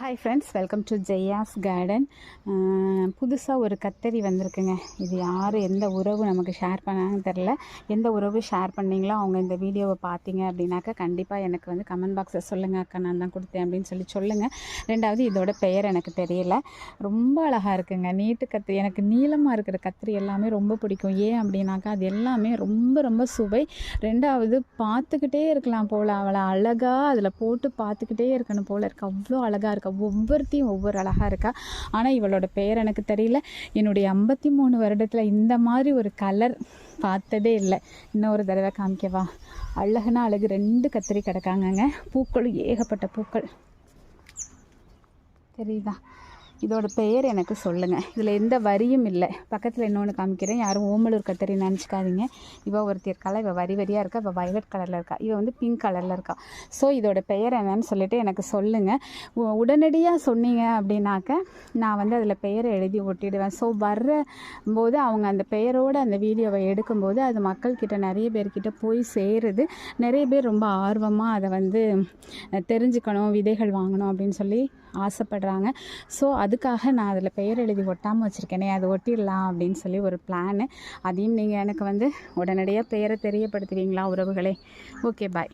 Hi friends welcome to Jaya's garden புதுசாக ஒரு கத்தரி வந்திருக்குங்க. இது யார் எந்த உறவு நமக்கு ஷேர் பண்ணாங்கன்னு தெரில எந்த உறவு ஷேர் பண்ணீங்களோ அவங்க இந்த வீடியோவை பார்த்தீங்க அப்படின்னாக்கா கண்டிப்பாக எனக்கு வந்து கமெண்ட் பாக்ஸை சொல்லுங்கள் அக்கா நான் தான் கொடுத்தேன் அப்படின்னு சொல்லி சொல்லுங்கள் ரெண்டாவது இதோட பெயர் எனக்கு தெரியல. ரொம்ப அழகாக இருக்குங்க. நீட்டு கத்திரி எனக்கு நீளமாக இருக்கிற கத்திரி எல்லாமே ரொம்ப பிடிக்கும். ஏன் அப்படின்னாக்கா அது எல்லாமே ரொம்ப ரொம்ப சுவை. ரெண்டாவது பார்த்துக்கிட்டே இருக்கலாம் போல். அவளை அழகாக அதில் போட்டு பார்த்துக்கிட்டே இருக்கணும் போல் இருக்கு. அவ்வளோ அழகாக இருக்கா ஒவ்வொருத்தையும் ஒவ்வொரு அழகாக இருக்கா. ஆனால் இவளோட பெயர் எனக்கு தெரியல. என்னுடைய ஐம்பத்தி மூணு வருடத்தில் இந்த மாதிரி ஒரு கலர் பார்த்ததே இல்லை. இன்னொரு தடவை காமிக்கவா? அழகுனா அழகு. ரெண்டு கத்திரி கிடக்காங்கங்க. பூக்களும் ஏகப்பட்ட பூக்கள். தெரியுதா? இதோட பெயர் எனக்கு சொல்லுங்கள் இதில் எந்த வரியும் இல்லை. பக்கத்தில் இன்னொன்று காமிக்கிறேன். யாரும் ஓமலூர் கத்தரி நினச்சிக்காதீங்க. இவள் ஒருத்தி இருக்காளா இவள் வரி வரியாக இருக்கா? இவள் வயலட் கலரில் இருக்கா? இவள் வந்து பிங்க் கலரில் இருக்கா? ஸோ இதோட பெயர் என்னன்னு சொல்லிட்டு எனக்கு சொல்லுங்கள் உடனடியாக சொன்னீங்க அப்படின்னாக்க நான் வந்து அதில் பெயரை எழுதி ஒட்டிடுவேன். ஸோ வர்ற போது அவங்க அந்த பெயரோடு அந்த வீடியோவை எடுக்கும்போது அது மக்கள்கிட்ட நிறைய பேர்கிட்ட போய் சேருது. நிறைய பேர் ரொம்ப ஆர்வமாக அதை வந்து தெரிஞ்சுக்கணும் விதைகள் வாங்கணும் அப்படின்னு சொல்லி ஆசைப்படுறாங்க. ஸோ அது அதுக்காக நான் அதில் பெயர் எழுதி ஒட்டாமல் வச்சுருக்கேனே அது ஒட்டிடலாம் அப்படின்னு சொல்லி ஒரு பிளானு அதையும் நீங்கள் எனக்கு வந்து உடனடியாக பெயரை தெரியப்படுத்துவீங்களா உறவுகளே? Okay bye